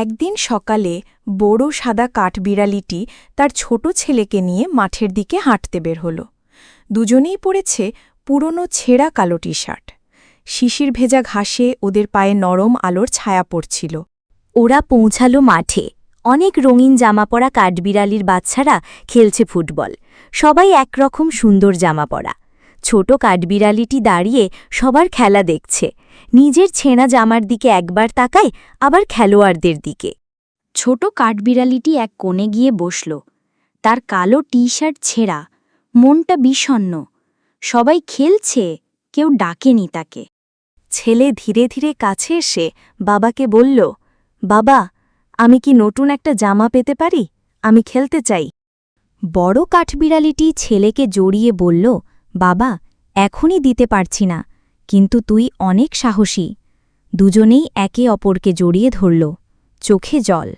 একদিন সকালে বড় সাদা কাঠবিড়ালিটি তার ছোট ছেলেকে নিয়ে মাঠের দিকে হাঁটতে বের হল। দুজনেই পড়েছে পুরনো ছেঁড়া কালো টি শার্ট শিশির ভেজা ঘাসে ওদের পায়ে নরম আলোর ছায়া পড়ছিল। ওরা পৌঁছালো মাঠে। অনেক রঙিন জামা পরা কাঠবিড়ালির বাচ্চারা খেলছে ফুটবল। সবাই একরকম সুন্দর জামা পরা ছোট কাঠবিড়ালিটি দাঁড়িয়ে সবার খেলা দেখছে। নিজের ছেঁড়া জামার দিকে একবার তাকায় আবার খেলোয়াড়দের দিকে। ছোট কাঠবিড়ালিটি এক কোণে গিয়ে বসল। তার কালো টি শার্ট ছেঁড়া, মনটা বিষণ্ণ। সবাই খেলছে, কেউ ডাকেনি তাকে। ছেলে ধীরে ধীরে কাছে এসে বাবাকে বলল, বাবা, আমি কি নতুন একটা জামা পেতে পারি? আমি খেলতে চাই। বড় কাঠবিড়ালিটি ছেলেকে জড়িয়ে বলল বাবা, এখনই দিতে পারছি না, কিন্তু তুই অনেক সাহসী। দুজনেই একে অপরকে জড়িয়ে ধরল, চোখে জল।